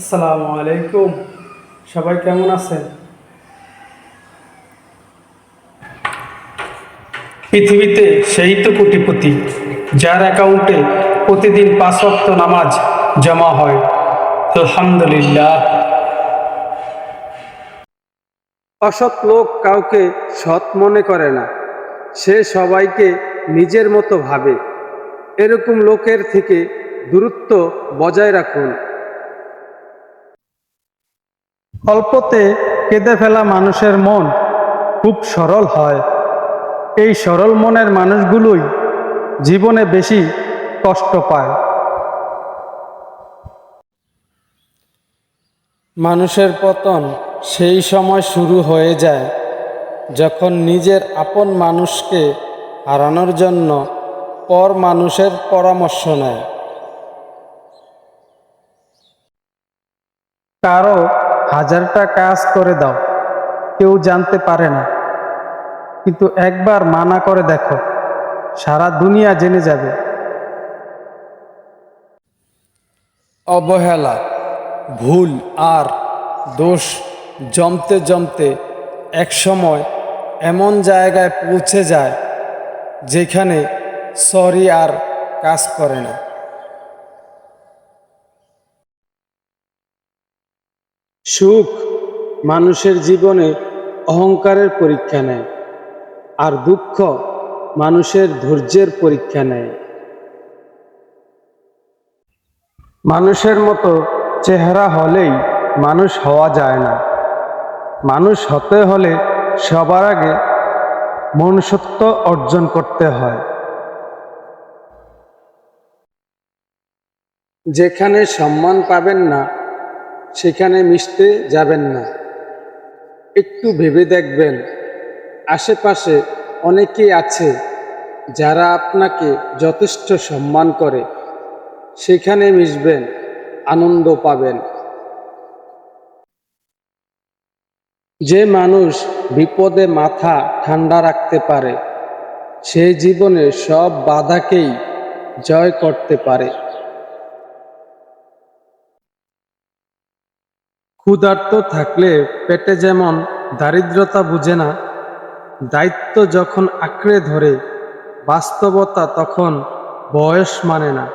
আসসালামু আলাইকুম। সবাই কেমন আছেন? পৃথিবীতে সেই তো কোটিপতি, যার অ্যাকাউন্টে প্রতিদিন পাঁচ ওয়াক্ত নামাজ জমা হয়। আলহামদুলিল্লাহ। অসৎ লোক কাউকে সৎ মনে করে না। সে সবাইকে নিজের মতো ভাবে। এরকম লোকের থেকে দূরত্ব বজায় রাখুন। অল্পতে কেঁদে ফেলা মানুষের মন খুব সরল হয়। এই সরল মনের মানুষগুলোই জীবনে বেশি কষ্ট পায়। মানুষের পতন সেই সময় শুরু হয়ে যায় যখন নিজের আপন মানুষকে হারানোর জন্য পর মানুষের পরামর্শ নেয়। কারও হাজারটা কাজ করে দাও। কেউ জানতে পারে না। কিন্তু একবার মানা করে দেখো, সারা দুনিয়া জেনে যাবে। অবহেলা, ভুল আর দোষ জমতে জমতে একসময় এমন জায়গায় পৌঁছে যায় যেখানে সরি আর কাজ করে না। সুখ মানুষের জীবনে অহংকারের পরীক্ষা নেয় আর দুঃখ মানুষের ধৈর্যের পরীক্ষা নেয়। মানুষের মতো চেহারা হলেই মানুষ হওয়া যায় না। মানুষ হতে হলে সবার আগে মনুষ্যত্ব অর্জন করতে হয়। যেখানে সম্মান পাবেন না সেখানে মিশতে যাবেন না। একটু ভেবে দেখবেন, আশেপাশে অনেকেই আছে যারা আপনাকে যথেষ্ট সম্মান করে। সেখানে মিশবেন, আনন্দ পাবেন। যে মানুষ বিপদে মাথা ঠান্ডা রাখতে পারে, সে জীবনে সব বাধাকেই জয় করতে পারে। ক্ষুধার্ত থাকলে পেটে যেমন দারিদ্রতা বুঝে না, দায়িত্ব যখন আঁকড়ে ধরে, বাস্তবতা তখন বয়স মানে না।